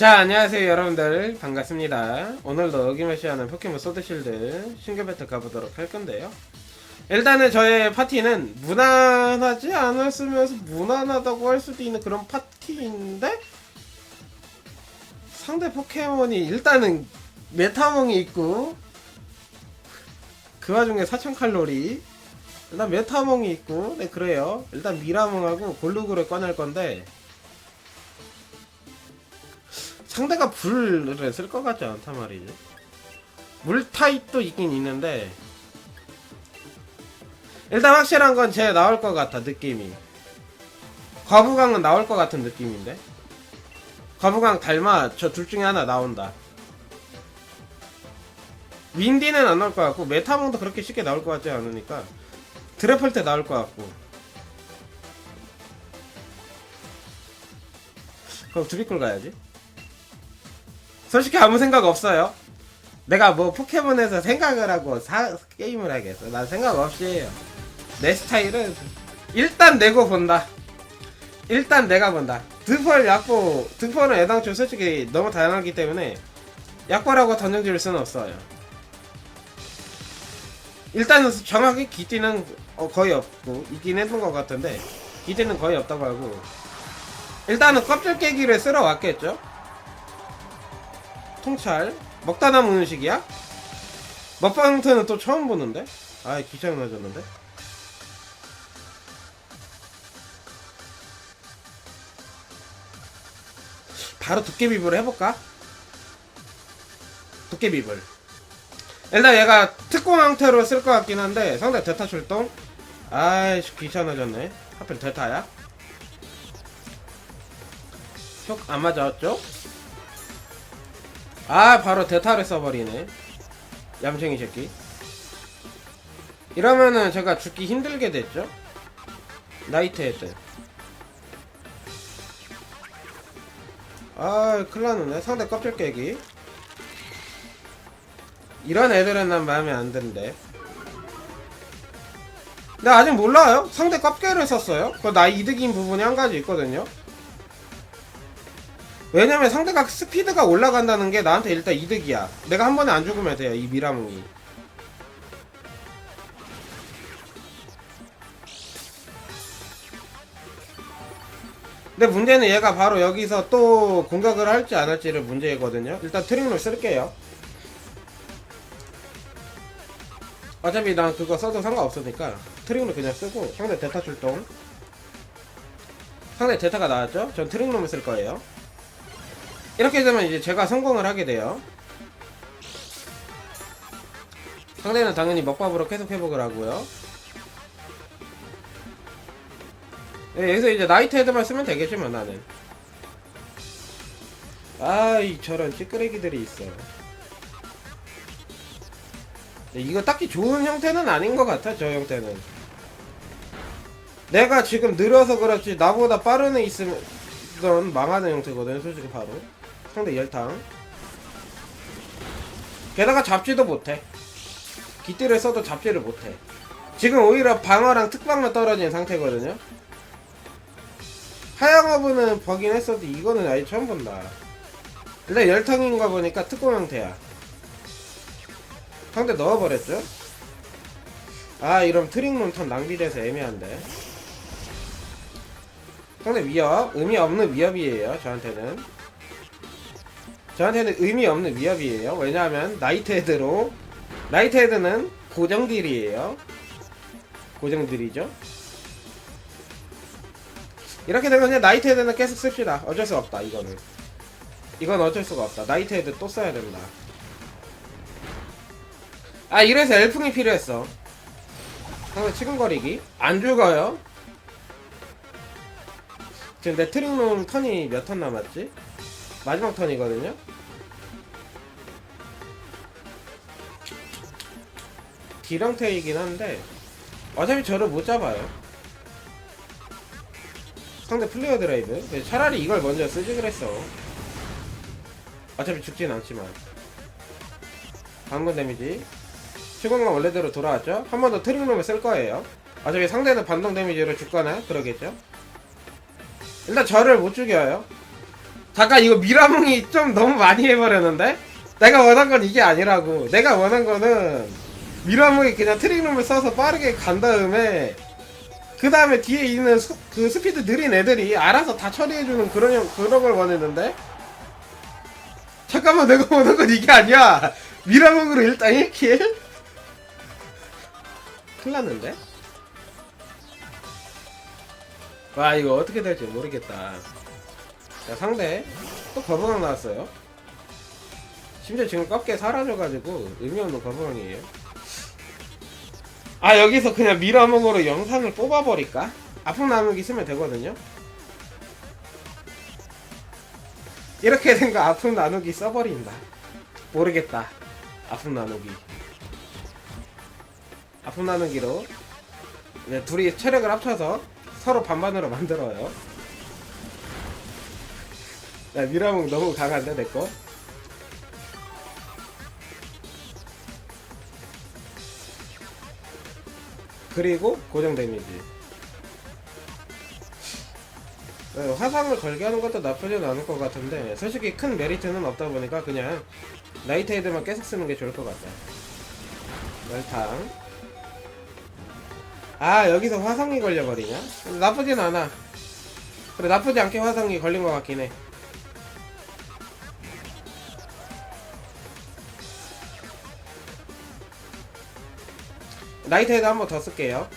자 안녕하세요 여러분들. 반갑습니다. 오늘도 어김없이 하는 포켓몬 소드실드 신규 배틀 가보도록 할 건데요. 일단은 저의 파티는 무난하지 않았으면서 무난하다고 할 수도 있는 그런 파티인데 상대 포켓몬이 일단은 메타몽이 있고 그 와중에 4000칼로리. 일단 메타몽이 있고 네 그래요. 일단 미라몽하고 골루그를 꺼낼 건데 상대가 불을 쓸 것 같지 않단 말이지. 물 타입도 있긴 있는데 일단 확실한 건 쟤 나올 것 같아 느낌이. 과부강은 나올 것 같은 느낌인데. 과부강 닮아 저둘 중에 하나 나온다. 윈디는 안 나올 것 같고 메타몽도 그렇게 쉽게 나올 것 같지 않으니까 드래플 때 나올 것 같고. 그럼 드리클 가야지. 솔직히 아무 생각 없어요. 내가 뭐 포켓몬에서 생각을 하고 사, 게임을 하겠어. 난 생각 없이 해요. 내 스타일은 일단 내고 본다. 일단 내가 본다. 드펄, 약보, 드펄은 애당초 솔직히 너무 다양하기 때문에 약보라고 던져줄 수는 없어요. 일단은 정확히 기띠는 어, 거의 없고 있긴 했던 것 같은데 기띠는 거의 없다고 하고 일단은 껍질 깨기를 쓸어 왔겠죠? 통찰 먹다 남은 음식이야? 먹방트는 또 처음 보는데? 아 귀찮아졌는데? 바로 도깨비불을 해볼까? 도깨비불 일단 얘가 특공 형태로 쓸 것 같긴 한데 상대 대타 출동 아이씨 귀찮아졌네 하필 대타야? 혁안 맞았죠? 아 바로 대타를 써버리네. 얌생이 새끼. 이러면은 제가 죽기 힘들게 됐죠? 나이트 헤드 아 큰일났네 상대 껍질 깨기. 이런 애들은 난 마음에 안 드는데. 근데 아직 몰라요? 상대 껍질을 썼어요? 그나 이득인 부분이 한 가지 있거든요 왜냐면 상대가 스피드가 올라간다는 게 나한테 일단 이득이야. 내가 한 번에 안 죽으면 돼요, 이 미라몽이. 근데 문제는 얘가 바로 여기서 또 공격을 할지 안 할지를 문제거든요. 일단 트릭롤 쓸게요. 어차피 난 그거 써도 상관없으니까 트릭롤 그냥 쓰고 상대 대타 출동. 상대 대타가 나왔죠? 전 트릭롤을 쓸 거예요. 이렇게 되면 이제 제가 성공을 하게 돼요. 상대는 당연히 먹밥으로 계속 회복을 하고요. 네, 여기서 이제 나이트 헤드만 쓰면 되겠지만 나는. 아이 저런 찌끄레기들이 있어. 네, 이거 딱히 좋은 형태는 아닌 것 같아 저 형태는. 내가 지금 느려서 그렇지 나보다 빠른 애 있으면 망하는 형태거든 솔직히 바로. 상대 열탕. 게다가 잡지도 못해. 기띠를 써도 잡지를 못해. 지금 오히려 방어랑 특방만 떨어진 상태거든요. 하양어부는 버긴 했어도 이거는 아예 처음 본다. 일단 열탕인가 보니까 특공 형태야. 상대 넣어버렸죠? 아 이러면 트릭 턴 낭비돼서 애매한데. 상대 위협 의미 없는 위협이에요 저한테는 저한테는 의미 없는 위협이에요. 왜냐하면 나이트 헤드로 나이트 헤드는 고정 딜이에요. 고정 딜이죠. 이렇게 되면 그냥 나이트 헤드는 계속 씁시다. 어쩔 수 없다. 이거는. 이건 어쩔 수가 없다. 나이트 헤드 또 써야 된다. 아 이래서 엘풍이 필요했어. 상대 치근거리기 안 죽어요. 지금 내 트릭룸 턴이 몇 턴 남았지? 마지막 턴이거든요. 기령태이긴 한데 어차피 저를 못 잡아요. 상대 플레이어 드라이브. 차라리 이걸 먼저 쓰지 그랬어. 어차피 죽진 않지만. 방금 데미지. 시공간 원래대로 돌아왔죠? 한 번 더 트릭룸을 쓸 거예요. 어차피 상대는 반동 데미지로 죽거나 그러겠죠? 일단 저를 못 죽여요. 잠깐 이거 미라몽이 좀 너무 많이 해버렸는데? 내가 원한 건 이게 아니라고 내가 원한 거는 미라몽이 그냥 트릭룸을 써서 빠르게 간 다음에 그 다음에 뒤에 있는 수- 그 스피드 느린 애들이 알아서 다 처리해주는 그런 형- 그런 걸 원했는데? 잠깐만 내가 원한 건 이게 아니야. 미라몽으로 일단 1킬? 큰일 났는데? 와 이거 어떻게 될지 모르겠다. 자 상대. 또 거부왕 나왔어요. 심지어 지금 꺾게 사라져가지고 의미 없는 거부왕이에요 아 여기서 그냥 미라몽으로 영상을 뽑아버릴까? 아픔 나누기 쓰면 되거든요. 이렇게 된거 아픔 나누기 써버린다. 모르겠다. 아픔 나누기. 아픔 나누기로. 네, 둘이 체력을 합쳐서 서로 반반으로 만들어요. 야 미라몽 너무 강한데 내꺼 그리고 고정 데미지. 네, 화상을 걸게 하는 것도 나쁘진 않을 것 같은데 솔직히 큰 메리트는 없다 보니까 그냥 나이트 헤드만 계속 쓰는 게 좋을 것 같다 멸탕. 아 여기서 화상이 걸려버리냐? 나쁘진 않아. 그래 나쁘지 않게 화상이 걸린 것 같긴 해 나이트헤드 한 번 더 쓸게요.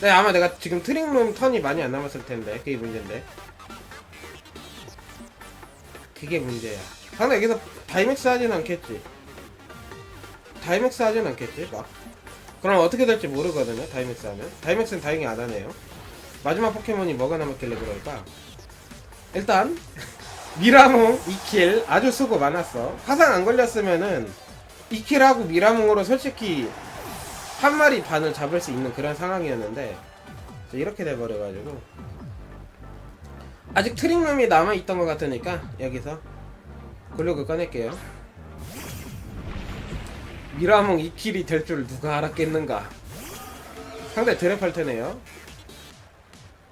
네 아마 내가 지금 트릭룸 턴이 많이 안 남았을 텐데 그게 문제인데. 그게 문제야. 상대 여기서 다이맥스 하진 않겠지? 다이맥스 하진 않겠지? 막. 그럼 어떻게 될지 모르거든요 다이맥스 하면. 다이맥스는 다행히 안 하네요. 마지막 포켓몬이 뭐가 남았길래 그럴까? 일단 미라몽 2킬 아주 수고 많았어. 화상 안 걸렸으면은 2킬하고 미라몽으로 솔직히 한 마리 반을 잡을 수 있는 그런 상황이었는데 이렇게 돼버려가지고. 아직 트릭룸이 남아있던 것 같으니까 여기서 골력을 꺼낼게요. 미라몽 2킬이 될 줄 누가 알았겠는가. 상대 드랩할 테네요.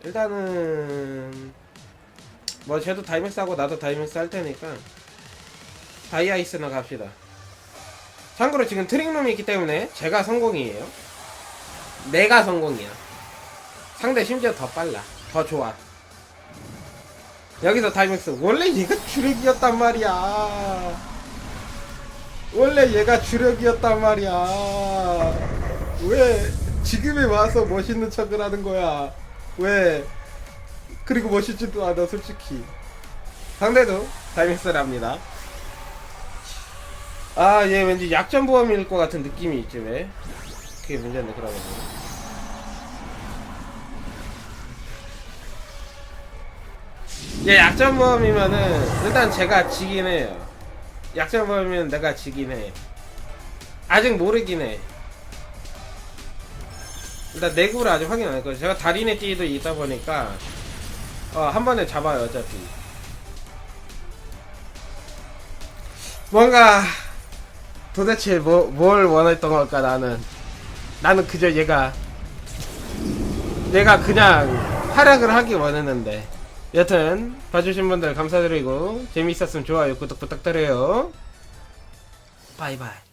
일단은 뭐 쟤도 다이맥스 하고 나도 다이맥스 할 테니까 다이아이스나 갑시다 참고로 지금 트릭룸이 있기 때문에 제가 성공이에요. 내가 성공이야. 상대 심지어 더 빨라. 더 좋아. 여기서 다이맥스. 원래 얘가 주력이었단 말이야. 원래 얘가 주력이었단 말이야. 왜 지금에 와서 멋있는 척을 하는 거야? 왜? 그리고 멋있지도 않아, 솔직히. 상대도 다이맥스랍니다. 아, 얘 왠지 약점 보험일 것 같은 느낌이 있지, 왜? 그게 문제네, 그러면. 얘 약점 보험이면은, 일단 제가 지긴 해요. 약점 보험이면 내가 지긴 해. 아직 모르긴 해. 일단 내구를 아직 확인 안 했거든요. 제가 달인의 띠도 있다 보니까, 어, 한 번에 잡아요, 어차피. 뭔가, 도대체 뭐, 뭘 원했던 걸까 나는? 나는 그저 얘가 얘가 그냥 활약을 하기 원했는데. 여튼 봐주신 분들 감사드리고 재미있었으면 좋아요 구독 부탁드려요. 바이바이